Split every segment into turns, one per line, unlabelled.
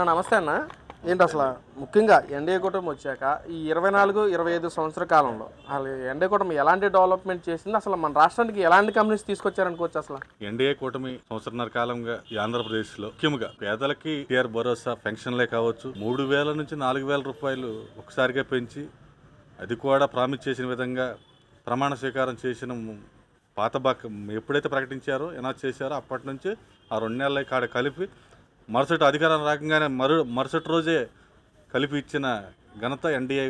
అన్న నమస్తే అన్న. ఏంటి అసలు? ముఖ్యంగా ఎన్డీఏ కూటమి వచ్చాక ఈ ఇరవై నాలుగు ఇరవై ఐదు సంవత్సర కాలంలో అసలు ఎన్డీఏ కూటమి ఎలాంటి డెవలప్మెంట్ చేసింది? అసలు మన రాష్ట్రానికి ఎలాంటి కంపెనీస్ తీసుకొచ్చారనుకోవచ్చు అసలు?
ఎన్డీఏ కూటమి సంవత్సరన్నర కాలంగా ఈ ఆంధ్రప్రదేశ్లో ముఖ్యంగా పేదలకి టీఆర్ భరోసా పెన్షన్లే కావచ్చు మూడు వేల నుంచి నాలుగు వేల రూపాయలు ఒకసారిగా పెంచి అది కూడా ప్రామిస్ చేసిన విధంగా ప్రమాణ స్వీకారం చేసిన పాత బాక్ ఎప్పుడైతే ప్రకటించారో ఎనాజ్ చేశారో అప్పటి నుంచి ఆ రెండు నెలల కాడ కలిపి మరుసటి అధికారం రాకంగానే మరు మరుసటి రోజే కలిపి ఇచ్చిన ఘనత ఎన్డీఏ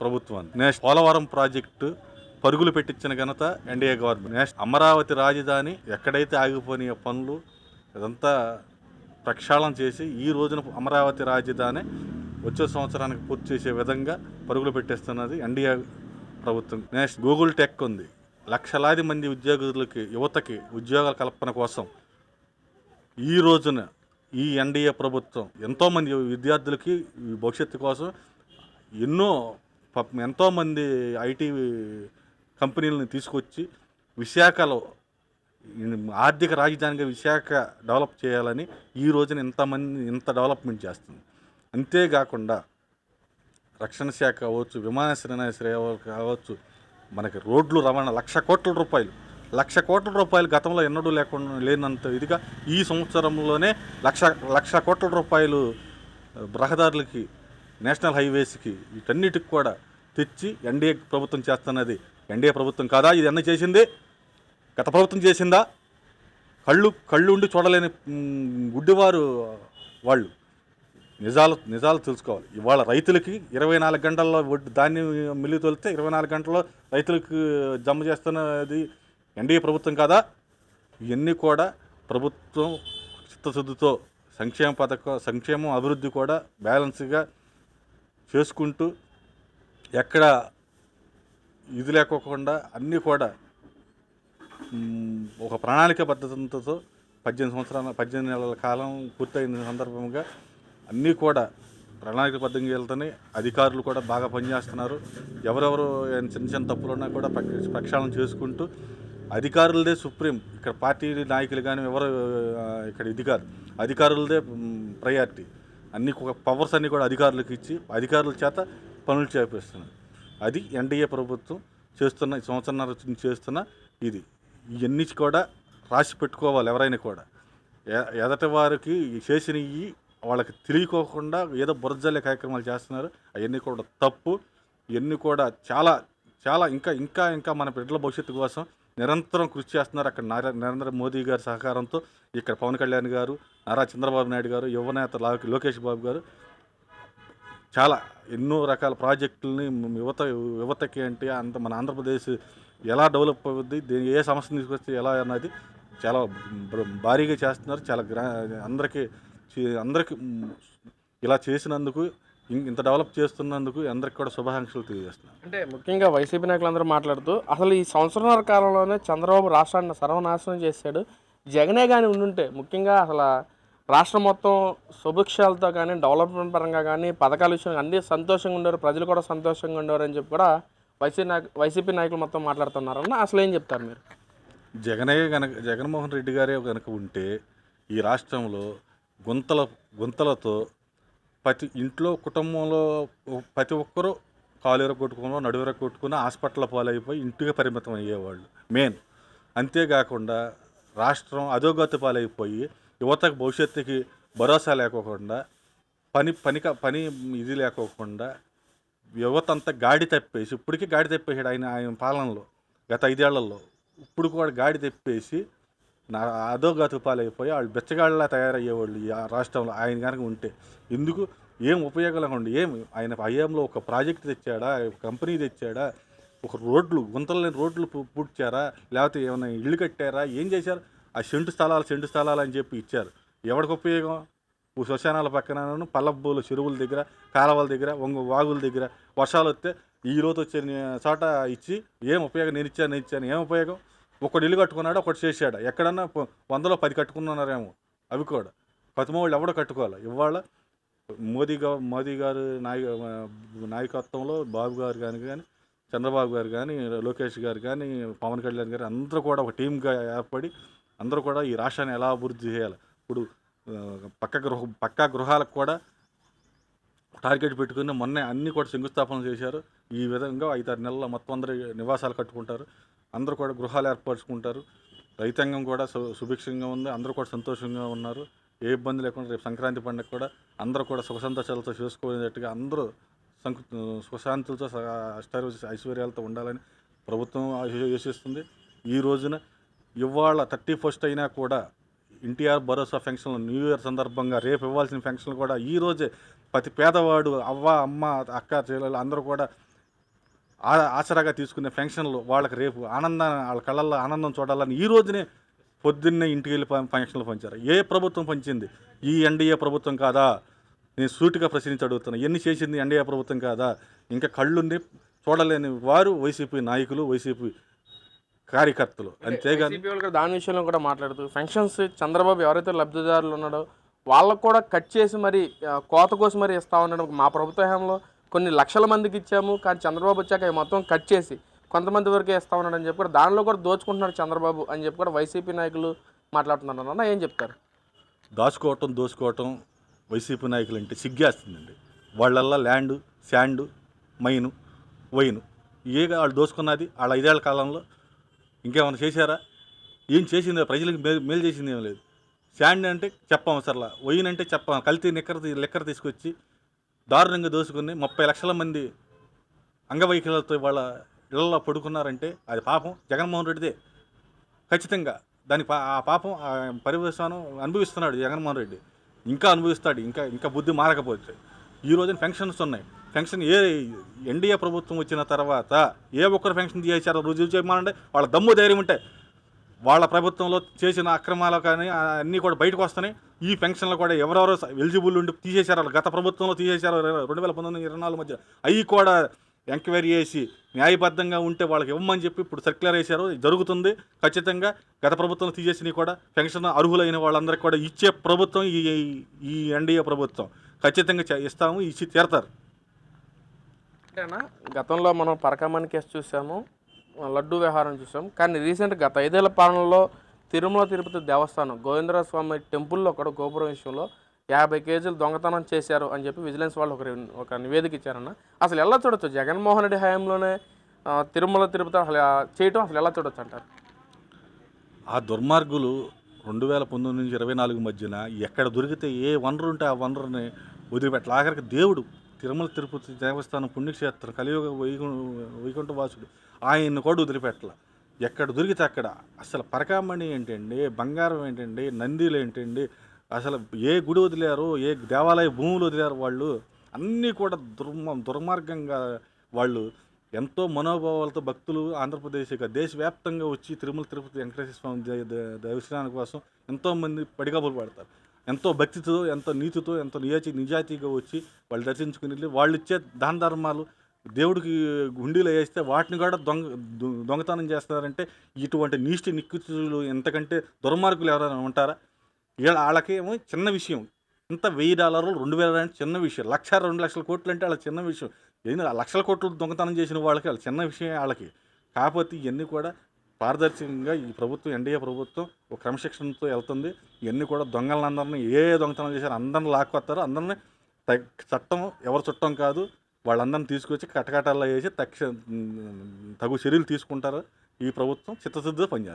ప్రభుత్వం నేష్ పోలవరం ప్రాజెక్టు పరుగులు పెట్టించిన ఘనత ఎన్డీఏ గవర్నమెంట్. నేష్ అమరావతి రాజధాని ఎక్కడైతే ఆగిపోయిన పనులు ఇదంతా ప్రక్షాళన చేసి ఈ రోజున అమరావతి రాజధాని వచ్చే సంవత్సరానికి పూర్తి చేసే విధంగా పరుగులు పెట్టేస్తున్నది ఎన్డీఏ ప్రభుత్వం. నెక్స్ట్ గూగుల్ టెక్ ఉంది. లక్షలాది మంది ఉద్యోగులకి యువతకి ఉద్యోగాల కల్పన కోసం ఈ రోజున ఈ ఎన్డీఏ ప్రభుత్వం ఎంతోమంది విద్యార్థులకి భవిష్యత్తు కోసం ఎన్నో ఎంతోమంది ఐటీ కంపెనీలను తీసుకొచ్చి విశాఖలో ఆర్థిక రాజధానిగా విశాఖ డెవలప్ చేయాలని ఈ రోజున ఇంతమంది ఇంత డెవలప్మెంట్ చేస్తుంది. అంతేకాకుండా రక్షణ శాఖ కావచ్చు విమానాశ్రయ కావచ్చు మనకి రోడ్లు రవాణా లక్ష కోట్ల రూపాయలు లక్ష కోట్ల రూపాయలు గతంలో ఎన్నడూ లేకుండా లేనంత ఇదిగా ఈ సంవత్సరంలోనే లక్ష లక్ష కోట్ల రూపాయలు రహదారులకి నేషనల్ హైవేస్కి వీటన్నిటికి కూడా తెచ్చి ఎన్డీఏ ప్రభుత్వం చేస్తున్నది. ఎన్డీఏ ప్రభుత్వం కాదా? ఇది ఎన్న చేసింది? గత ప్రభుత్వం చేసిందా? కళ్ళు కళ్ళు ఉండి చూడలేని గుడ్డివారు వాళ్ళు. నిజాలు నిజాలు తెలుసుకోవాలి. ఇవాళ రైతులకి ఇరవై నాలుగు గంటల్లో వడ్డీ ధాన్యం మిల్లు తొలితే ఇరవై నాలుగు గంటల్లో రైతులకు జమ చేస్తున్నది ఎన్డీఏ ప్రభుత్వం కాదా? ఇవన్నీ కూడా ప్రభుత్వం చిత్తశుద్ధితో సంక్షేమ పథకం సంక్షేమం అభివృద్ధి కూడా బ్యాలెన్స్గా చేసుకుంటూ ఎక్కడ ఇది లేకోకుండా అన్నీ కూడా ఒక ప్రణాళిక పద్ధతితో పద్దెనిమిది సంవత్సరాల పద్దెనిమిది నెలల కాలం పూర్తయిన సందర్భంగా అన్నీ కూడా ప్రణాళిక పద్ధతికి వెళ్తూనే అధికారులు కూడా బాగా పనిచేస్తున్నారు. ఎవరెవరు ఏమైనా చిన్న చిన్న తప్పులున్నా కూడా ప్రక్షాళన చేసుకుంటూ అధికారులదే సుప్రీం. ఇక్కడ పార్టీ నాయకులు కానీ ఎవరు ఇక్కడ ఇది కాదు. అధికారులదే ప్రయారిటీ అన్ని పవర్స్ అన్నీ కూడా అధికారులకు ఇచ్చి అధికారుల చేత పనులు చేపిస్తున్నారు. అది ఎన్డీఏ ప్రభుత్వం చేస్తున్న ఈ నుంచి చేస్తున్న ఇది. ఇవన్నీ కూడా రాసి పెట్టుకోవాలి ఎవరైనా కూడా. ఎ- ఎదటి వారికి చేసినవి వాళ్ళకి తెలియకోకుండా ఏదో బురజల్లే కార్యక్రమాలు చేస్తున్నారు. అవన్నీ కూడా తప్పు. ఇవన్నీ కూడా చాలా చాలా ఇంకా ఇంకా ఇంకా మన బిడ్డల భవిష్యత్తు కోసం నిరంతరం కృషి చేస్తున్నారు. అక్కడ నరేంద్ర మోదీ గారి సహకారంతో ఇక్కడ పవన్ కళ్యాణ్ గారు నారా చంద్రబాబు నాయుడు గారు యువనేత లా- లోకేష్ బాబు గారు చాలా ఎన్నో రకాల ప్రాజెక్టులని యువత యువతకి అంటే అంత మన ఆంధ్రప్రదేశ్ ఎలా డెవలప్ అవుద్ది దీని ఏ సమస్యను తీసుకొస్తే ఎలా అన్నది చాలా భారీగా చేస్తున్నారు. చాలా గ్రా అందరికీ చే- అందరికీ ఇలా చేసినందుకు ఇంత డెవలప్ చేస్తున్నందుకు అందరికి కూడా శుభాకాంక్షలు తెలియజేస్తున్నాను.
అంటే ముఖ్యంగా వైసీపీ నాయకులందరూ మాట్లాడుతూ అసలు ఈ సంవత్సరాల కాలంలోనే చంద్రబాబు రాష్ట్రాన్ని సర్వనాశనం చేశాడు. జగనే కానీ ఉండుంటే ముఖ్యంగా అసలు రాష్ట్రం మొత్తం సుభిక్షాలతో కానీ డెవలప్మెంట్ పరంగా కానీ పథకాల విషయంగా అన్ని సంతోషంగా ఉండేవారు ప్రజలు కూడా సంతోషంగా ఉండేవారు అని చెప్పి కూడా వైసీపీ నాయకు వైసీపీ నాయకులు మొత్తం మాట్లాడుతున్నారు. అన్న అసలు ఏం చెప్తారు మీరు?
జగనే కనుక జగన్మోహన్ రెడ్డి గారే కనుక ఉంటే ఈ రాష్ట్రంలో గుంతల గుంతలతో ప్రతి ఇంట్లో కుటుంబంలో ప్రతి ఒక్కరూ కాలువర కొట్టుకుని నడువర కొట్టుకుని హాస్పిటల్ పాలైపోయి ఇంటికి పరిమితం అయ్యేవాళ్ళు. మెయిన్ అంతేకాకుండా రాష్ట్రం అధోగతి పాలైపోయి యువతకు భవిష్యత్తుకి భరోసా లేకోకుండా పని పని పని ఇది లేకోకుండా యువత అంతా గాడి తప్పేసి ఇప్పటికీ గాడి తప్పేసాడు ఆయన ఆయన పాలనలో గత ఐదేళ్ళలో. ఇప్పుడు కూడా గాడి తెప్పేసి నా అధోగతి పాలైపోయి వాళ్ళు బెచ్చగాళ్ళలా తయారయ్యేవాళ్ళు ఈ రాష్ట్రంలో. ఆయన కనుక ఉంటే ఎందుకు? ఏం ఉపయోగం లేకుండా ఏం? ఆయన హయాంలో ఒక ప్రాజెక్ట్ తెచ్చాడా? కంపెనీ తెచ్చాడా? ఒక రోడ్లు గుంతలని రోడ్లు పూడ్చారా? లేకపోతే ఏమైనా ఇల్లు కట్టారా? ఏం చేశారు? ఆ సెంటు స్థలాలు సెంటు స్థలాలు అని చెప్పి ఇచ్చారు. ఎవరికి ఉపయోగం? ఓ శ్మశానాల పక్కన పల్లబ్బుల చెరువుల దగ్గర కాలవల దగ్గర వంగ వాగుల దగ్గర వర్షాలు వస్తే ఈ రోజు వచ్చే చోట ఇచ్చి ఏం ఉపయోగం? నేను ఇచ్చాను నేను ఇచ్చాను ఏం ఉపయోగం? ఒకటి ఇల్లు కట్టుకున్నాడు ఒకటి చేశాడు. ఎక్కడన్నా వందలో పది కట్టుకున్నారేమో. అవి కూడా. పతిమూళ్ళు ఎవడో కట్టుకోవాలి. ఇవాళ మోదీ గా మోదీ గారు నాయ నాయకత్వంలో బాబు గారు కానీ కానీ చంద్రబాబు గారు కానీ లోకేష్ గారు కానీ పవన్ కళ్యాణ్ గారు అందరూ కూడా ఒక టీమ్గా ఏర్పడి అందరూ కూడా ఈ రాష్ట్రాన్ని ఎలా అభివృద్ధి చేయాలి. ఇప్పుడు పక్క గృహ పక్కా గృహాలకు కూడా టార్గెట్ పెట్టుకుని మొన్నే అన్నీ కూడా శంకుస్థాపన చేశారు. ఈ విధంగా ఐదారు నెలల్లో మొత్తం అందరూ నివాసాలు కట్టుకుంటారు. అందరూ కూడా గృహాలు ఏర్పరచుకుంటారు. రైతాంగం కూడా సు- సుభిక్షంగా ఉంది. అందరూ కూడా సంతోషంగా ఉన్నారు. ఏ ఇబ్బంది లేకుండా రేపు సంక్రాంతి పండుగ కూడా అందరూ కూడా సుఖ సంతోషాలతో చేసుకునేటట్టుగా అందరూ సంకు సుశాంతులతో అష్టారు ఐశ్వర్యాలతో ఉండాలని ప్రభుత్వం ఆశిస్తుంది. ఈ రోజున ఇవాళ థర్టీ ఫస్ట్ అయినా కూడా ఎన్టీఆర్ భరోసా ఫంక్షన్లు న్యూ ఇయర్ సందర్భంగా రేపు ఇవ్వాల్సిన ఫంక్షన్లు కూడా ఈ రోజే ప్రతి పేదవాడు అవ్వ అమ్మ అక్క చెల్లెలు అందరూ కూడా ఆసరాగా తీసుకునే ఫంక్షన్లు వాళ్ళకి రేపు ఆనందాన్ని వాళ్ళ కళ్ళల్లో ఆనందం చూడాలని ఈ రోజునే పొద్దున్నే ఇంటికి వెళ్ళి ఫంక్షన్లు పంచారు. ఏ ప్రభుత్వం పంచింది? ఈ ఎన్డీఏ ప్రభుత్వం కాదా? నేను సూటిగా ప్రశ్నించి అడుగుతున్నా. ఎన్ని చేసింది ఎన్డీఏ ప్రభుత్వం కాదా? ఇంకా కళ్ళుండి చూడలేని వారు వైసీపీ నాయకులు వైసీపీ కార్యకర్తలు. అంతేగాని
దాని విషయంలో కూడా మాట్లాడుతూ ఫంక్షన్స్ చంద్రబాబు ఎవరైతే లబ్ధిదారులు ఉన్నాడో వాళ్ళకు కూడా కట్ చేసి మరి కోత కోసం మరి ఇస్తా ఉండడం మా ప్రభుత్వ హయాంలో. కొన్ని లక్షల మందికి ఇచ్చాము కానీ చంద్రబాబు వచ్చాక అవి మొత్తం కట్ చేసి కొంతమంది వరకే ఇస్తా ఉన్నాడు అని చెప్పి కూడా దానిలో కూడా దోచుకుంటున్నాడు చంద్రబాబు అని చెప్పి కూడా వైసీపీ నాయకులు మాట్లాడుతున్నారు. అన్న ఏం చెప్తారు?
దాచుకోవటం దోచుకోవటం వైసీపీ నాయకులు అంటే సిగ్గేస్తుందండి. వాళ్ళల్లా ల్యాండ్ శాండ్ మైను వైను. ఏ వాళ్ళు దోచుకున్నది వాళ్ళ ఐదేళ్ళ కాలంలో ఇంకేమైనా చేశారా? ఏం చేసింది? ప్రజలకు మేలు మేలు చేసింది ఏం లేదు. శాండ్ అంటే చెప్పం సర్లా వైన్ అంటే చెప్పాం. కల్తీ నిక్కర లెక్కర తీసుకొచ్చి దారుణంగా దోసుకుని ముప్పై లక్షల మంది అంగవైకల్యాలతో వాళ్ళ ఇళ్ళలో పడుకున్నారంటే అది పాపం జగన్మోహన్ రెడ్డిదే. ఖచ్చితంగా దాని పా ఆ పాపం ఆ పరివేశానం అనుభవిస్తున్నాడు జగన్మోహన్ రెడ్డి. ఇంకా అనుభవిస్తాడు ఇంకా ఇంకా బుద్ధి మారకపోవచ్చు. ఈ రోజున ఫెన్షన్స్ ఉన్నాయి. ఫెన్షన్ ఏ ఎన్డీఏ ప్రభుత్వం వచ్చిన తర్వాత ఏ ఒక్కరు ఫెన్షన్ చేశారో రుజువు చేయమనండి వాళ్ళ దమ్ము ధైర్యం ఉంటాయి వాళ్ళ ప్రభుత్వంలో చేసిన అక్రమాలు కానీ అన్నీ కూడా బయటకు వస్తున్నాయి. ఈ పెన్షన్లు కూడా ఎవరెవరో ఎలిజిబుల్ ఉండి తీసేశారు? గత ప్రభుత్వంలో తీసేశారు. రెండు వేల పంతొమ్మిది ఇరవై నాలుగు మధ్య అవి కూడా ఎంక్వైరీ చేసి న్యాయబద్ధంగా ఉంటే వాళ్ళకి ఇవ్వమని చెప్పి ఇప్పుడు సర్క్యులర్ వేశారు. ఇది జరుగుతుంది ఖచ్చితంగా. గత ప్రభుత్వం తీసేసినవి కూడా పెన్షన్ అర్హులైన వాళ్ళందరికీ కూడా ఇచ్చే ప్రభుత్వం ఈ ఈ ఎన్డీఏ ప్రభుత్వం. ఖచ్చితంగా చే- ఇస్తాము ఇచ్చి తీరతారు.
గతంలో మనం పరకమని కేసు చూసాము. లడ్డు వ్యవహారం చూసాం. కానీ రీసెంట్ గత ఐదేళ్ళ పాలనలో తిరుమల తిరుపతి దేవస్థానం గోవిందర స్వామి టెంపుల్లో కూడా గోపురం విషయంలో యాభై కేజీలు దొంగతనం చేశారు అని చెప్పి విజిలెన్స్ వాళ్ళు ఒక ఒక నివేదిక ఇచ్చారన్న. అసలు ఎలా చూడొచ్చు? జగన్మోహన్ రెడ్డి హయాంలోనే తిరుమల తిరుపతి అసలు చేయటం అసలు ఎలా చూడొచ్చు అంటారు?
ఆ దుర్మార్గులు రెండు వేల పంతొమ్మిది నుంచి ఇరవై నాలుగు మధ్యన ఎక్కడ దొరికితే ఏ వనరు ఉంటే ఆ వనరుని వదిలిపెట్టాలి. ఆఖరికి దేవుడు తిరుమల తిరుపతి దేవస్థానం పుణ్యక్షేత్రం కలియుగ వైకు వైకుంఠ వాసుడు ఆయన్ని కూడా వదిలిపెట్టాల. ఎక్కడ దొరికితే అక్కడ. అసలు పరకామణి ఏంటండి? బంగారం ఏంటండి? నందిలు ఏంటండి? అసలు ఏ గుడి వదిలారు? ఏ దేవాలయ భూములు వదిలేరు వాళ్ళు? అన్నీ కూడా దుర్మ దుర్మార్గంగా వాళ్ళు ఎంతో మనోభావాలతో భక్తులు ఆంధ్రప్రదేశ్ దేశవ్యాప్తంగా వచ్చి తిరుమల తిరుపతి వెంకటేశ్వర స్వామి దర్శనానికి కోసం ఎంతోమంది పడిగాపులు పడతారు. ఎంతో భక్తితో ఎంతో నీతితో ఎంతో నిజాతి నిజాయితీగా వచ్చి వాళ్ళు దర్శించుకుని వెళ్ళి వాళ్ళు ఇచ్చే దాన ధర్మాలు దేవుడికి గుండీలో వేస్తే వాటిని కూడా దొంగ దొంగతనం చేస్తున్నారంటే ఇటువంటి నీష్టి నిక్కుతులు ఎంతకంటే దుర్మార్గులు ఎవరైనా ఉంటారా? వీళ్ళ వాళ్ళకేమో చిన్న విషయం. ఇంత వెయ్యి డాలర్లు రెండు వేల అంటే చిన్న విషయం. లక్ష రెండు లక్షల కోట్లు అంటే వాళ్ళ చిన్న విషయం. ఏంది లక్షల కోట్లు దొంగతనం చేసిన వాళ్ళకి వాళ్ళ చిన్న విషయం వాళ్ళకి. కాకపోతే ఇవన్నీ కూడా పారదర్శకంగా ఈ ప్రభుత్వం ఎన్డీఏ ప్రభుత్వం ఒక క్రమశిక్షణతో వెళ్తుంది. ఇవన్నీ కూడా దొంగలందరినీ ఏ దొంగతనం చేశారు అందరిని లాక్కొస్తారు అందరినీ తగ్- చట్టం ఎవరు చుట్టం కాదు. వాళ్ళందరిని తీసుకొచ్చి కటకటాల్లో వేసి తక్ష తగు చర్యలు తీసుకుంటారు. ఈ ప్రభుత్వం చిత్తశుద్ధితో పనిచేస్తుంది.